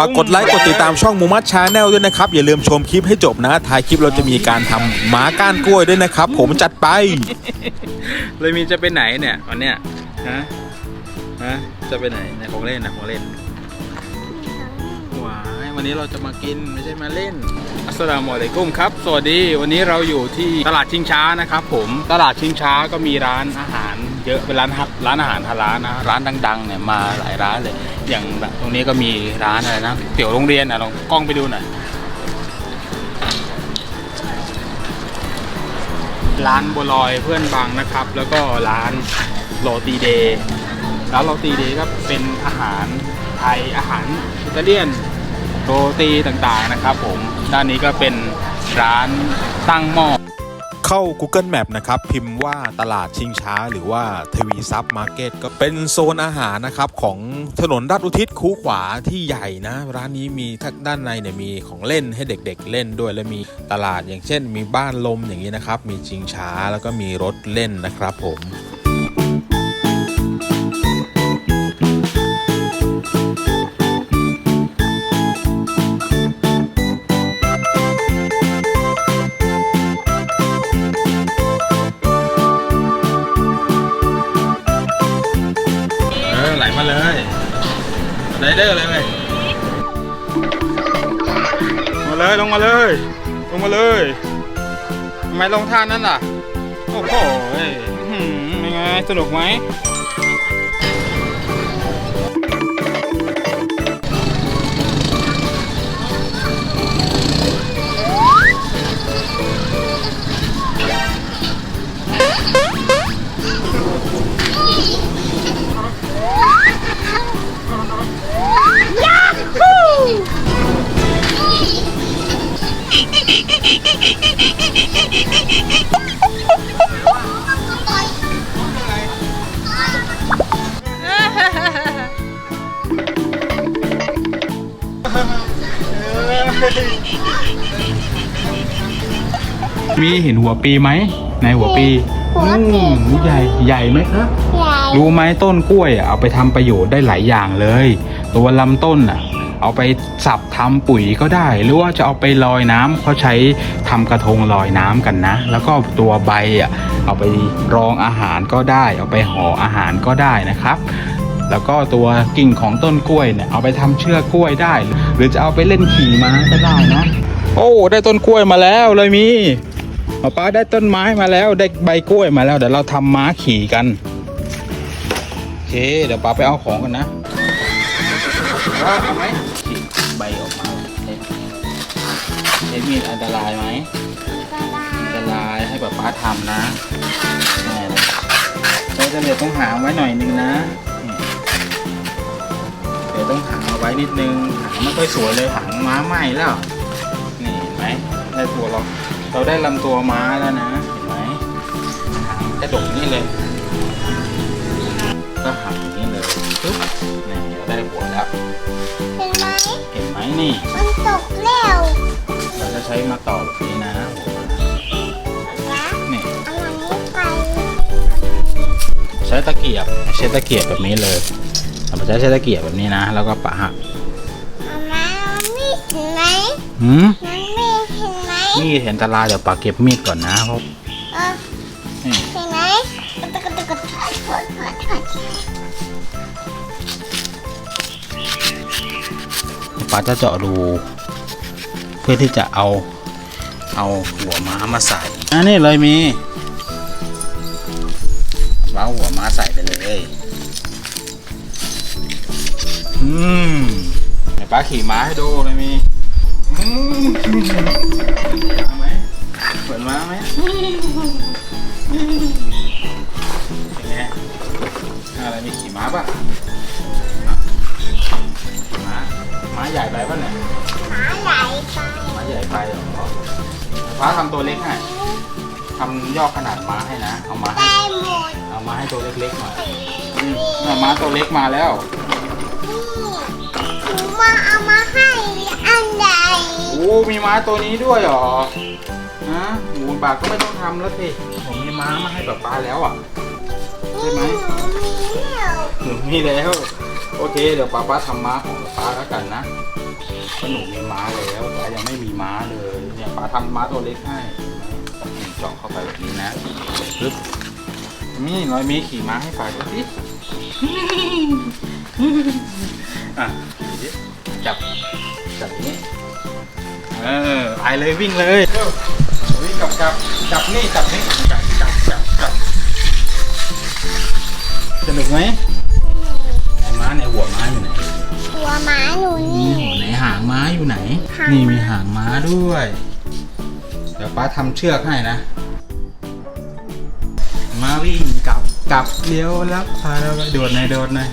ฝากกดไลค์กดติดตามช่องมูมัดชาแนลด้วยนะครับ อย่าลืมชมคลิปให้จบนะท้ายคลิปเราจะมีการทำหมาก้านกล้วยด้วยนะครับ ผมจัดไป เลยมีจะไปไหนเนี่ยวันเนี้ยฮะฮะจะไปไหนในของเล่นนะของเล่นว้ายวันนี้เราจะมากินไม่ใช่มาเล่น อัสสลามุอะลัยกุมครับ สวัสดีวันนี้เราอยู่ที่ตลาดชิงช้านะครับ ผมตลาดชิงช้าก็มีร้านอาหาร เยอะเป็นร้านฮับร้านอาหารฮาลาลนะร้านดังๆเนี่ยมาหลายร้านเลย อย่างแบบตรงนี้ก็มีร้านอะไรนะเตี๋ยวโรงเรียนอะลองกล้องไปดูหน่อยร้านบัวลอยเพื่อนบางนะครับ แล้วก็ร้านโรตีเดย์ร้านโรตีเดย์ก็เป็นอาหารไทยอาหารอิตาเลียนโรตีต่างๆนะครับ ผมด้านนี้ก็เป็นร้านตั้งหม้อ เข้า Google Map นะครับ พิมพ์ว่าตลาดชิงช้า หรือว่าทวีซับมาร์เก็ตก็เป็นโซนอาหารนะครับของถนนราชอุทิศคูขวาที่ใหญ่นะ ร้านนี้มีทั้งด้านในเนี่ยมีของเล่นให้เด็กๆเล่นด้วย และมีตลาดอย่างเช่น มีบ้านลมอย่างนี้นะครับ มีชิงช้าแล้วก็มีรถเล่นนะครับผม เลยไรเดอร์เลยไหมมาเลยลงมาเลย ลงมาเลยทำไมลงท่านั้นล่ะ โอ้โหเอ้ยอื้อหือเป็นไงสนุกไหม มีเห็นหัวปีไหมในหัวปีหัวปีอืมใหญ่ใหญ่ไหมครับ ใหญ่รู้ไหมต้นกล้วยอะเอาไปทำประโยชน์ได้หลายอย่างเลย ตัวลำต้นอะ เอาไปสับทำปุ๋ยก็ได้ หรือว่าจะเอาไปลอยน้ำเขาใช้ทำกระทงลอยน้ำกันนะ แล้วก็ตัวใบอะเอาไปรองอาหารก็ได้ เอาไปห่ออาหารก็ได้นะครับ แล้วก็ตัวกิ่งของต้นกล้วยเนี่ยเอาไปทำเชือกกล้วยได้ หรือจะเอาไปเล่นขี่ม้าก็ได้นะโอ้ได้ต้นกล้วยมาแล้วเลยมีหมอป้าได้ต้นไม้มาแล้วได้ใบกล้วยมาแล้วเดี๋ยวเราทำม้าขี่กันโอเคเดี๋ยวป้าไปเอาของกันนะว่าเอาไหมฉีกใบออกมาใช้มีดอันตรายไหมอันตรายให้ป้าป้าทำนะแน่เลยใช้เสลดต้องหาไว้หน่อยนึงนะ ดี๋ยวต้องหางเอาไว้นิดนึงหางไม่ค่อยสวยเลยหางม้าไหม้แล้วนี่เห็นไหมได้ตัวเราเราได้ลำตัวม้าแล้วนะเห็นไหมหางกระดกนี่เลยก็หักอย่างนี้เลยปึ๊บนี่เราได้หัวแล้วเห็นไหมเห็นไหมนี่ มันตกแล้วเราจะใช้มาต่อแบบนี้นะหัวม้านะนี่เอาอันนี้ไปใช้ตะเกียบใช้ตะเกียบแบบนี้เลย เราจะใช้ตะเกียบแบบนี้นะ แล้วก็ปะหักเอามามันมีเห็นไหมหืมมันมีเห็นไหมนี่เห็นตารายเดี๋ยวปะเก็บมีดก่อนนะเพราะเออนี่เห็นไหมกระตุกกระตุกกระตุกป้าจะเจาะรูเพื่อที่จะเอาเอาหัวม้ามาใส่อันนี้เลยมีว้าหัวม้าใส่ไปเลย อืมไหนป้าขี่ม้าให้ดูเลยมีอืมเอาไหมเปิดม้าไหมเป็นไงอะไรมีขี่ม้าป่ะม้าม้าใหญ่ไปป่ะเนี่ยหมาใหญ่ไปม้าใหญ่ไปเหรอฟ้าทำตัวเล็กให้ทำย่อขนาดม้าให้นะ เอามาให้เอามาให้ตัวเล็กๆหน่อยอืมเนี่ยม้าตัวเล็กมาแล้ว มีม้าตัวนี้ด้วยเหรอฮะหมูบากก็ไม่ต้องทำแล้วสิผมมีม้ามาให้ป๊าป๊าแล้วอะ ใช่ไหมหนูมีแล้วหนูมีแล้วโอเค เดี๋ยวป้าป้าทำม้าของป้าแล้วกันนะเพราะหนูมีม้าแล้วป้ายังไม่มีม้าเลยเนี่ยป้าทำม้าตัวเล็กให้เจาะเข้าไปแบบนี้นะปึ๊บนี่รอยมย์ขี่ม้าให้ป้าดูสิอะจับจับนี้ เออไปเลยวิ่งเลยเร็ววิ่งกับจับจับนี่จับนี่จับจับจับจับสนุกไหมไหนม้าไหนหัวม้าอยู่ไหนหัวหมาหนูนี่นี่หัวไหนหางม้าอยู่ไหน นี่มีหางม้าด้วย เดี๋ยวป้าทำเชือกให้นะมาวิ่งกลับกลับเลี้ยวแล้วพาเราไปโดดหน่อยโดดหน่อย